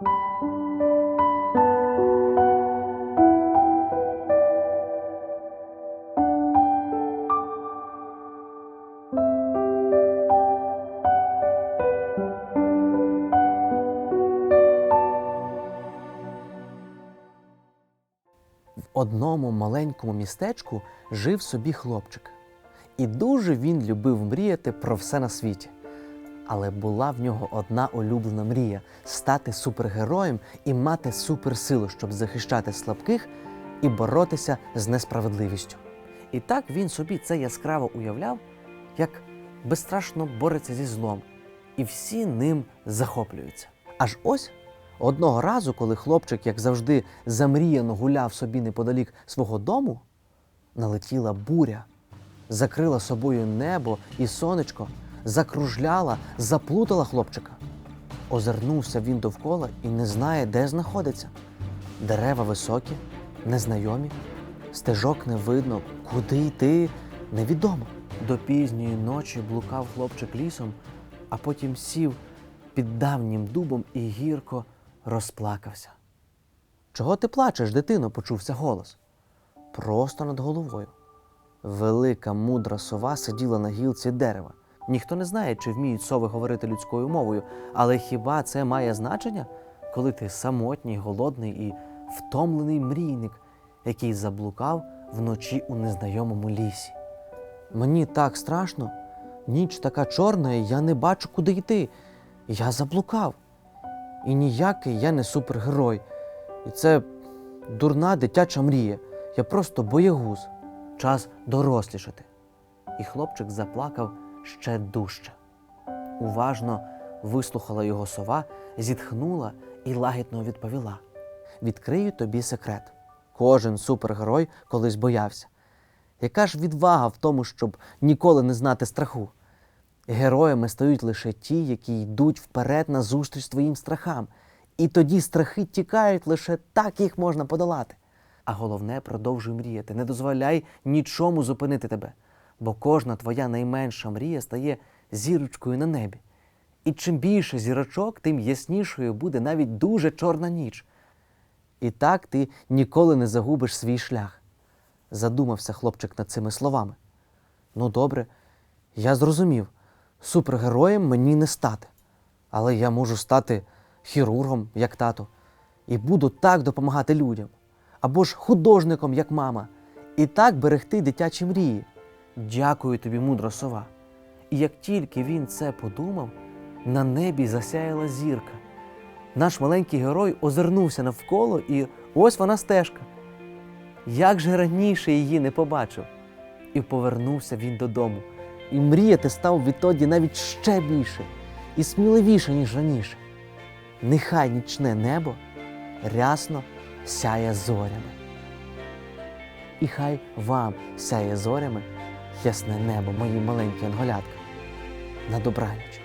В одному маленькому містечку жив собі хлопчик. І дуже він любив мріяти про все на світі. Але була в нього одна улюблена мрія стати супергероєм і мати суперсилу, щоб захищати слабких і боротися з несправедливістю. І так він собі це яскраво уявляв, як безстрашно бореться зі злом, і всі ним захоплюються. Аж ось одного разу, коли хлопчик, як завжди, замріяно гуляв собі неподалік свого дому, налетіла буря, закрила собою небо і сонечко, закружляла, заплутала хлопчика. Озирнувся він довкола і не знає, де знаходиться. Дерева високі, незнайомі, стежок не видно, куди йти невідомо. До пізньої ночі блукав хлопчик лісом, а потім сів під давнім дубом і гірко розплакався. Чого ти плачеш, дитино? почувся голос. Просто над головою. Велика мудра сова сиділа на гілці дерева. Ніхто не знає, чи вміють сови говорити людською мовою, але хіба це має значення, коли ти самотній, голодний і втомлений мрійник, який заблукав вночі у незнайомому лісі? Мені так страшно, ніч така чорна, і я не бачу, куди йти. Я заблукав. І ніякий я не супергерой. І це дурна дитяча мрія. Я просто боягуз. Час дорослішати. І хлопчик заплакав ще дужче. Уважно вислухала його сова, зітхнула і лагідно відповіла: Відкрию тобі секрет. Кожен супергерой колись боявся. Яка ж відвага в тому, щоб ніколи не знати страху? Героями стають лише ті, які йдуть вперед назустріч своїм страхам. І тоді страхи тікають лише так їх можна подолати. А головне, продовжуй мріяти. Не дозволяй нічому зупинити тебе, бо кожна твоя найменша мрія стає зірочкою на небі. І чим більше зірочок, тим яснішою буде навіть дуже чорна ніч. І так ти ніколи не загубиш свій шлях. Задумався хлопчик над цими словами. Ну, добре, я зрозумів, супергероєм мені не стати. Але я можу стати хірургом, як тато, і буду так допомагати людям, або ж художником, як мама, і так берегти дитячі мрії. Дякую тобі, мудра сова. І як тільки він це подумав, на небі засяяла зірка. Наш маленький герой озирнувся навколо, і ось вона стежка. Як же раніше її не побачив? І повернувся він додому. І мріяти став відтоді навіть ще більше і сміливіше, ніж раніше. Нехай нічне небо рясно сяє зорями. І хай вам сяє зорями ясне небо, мої маленькі анголятки. На добраніч.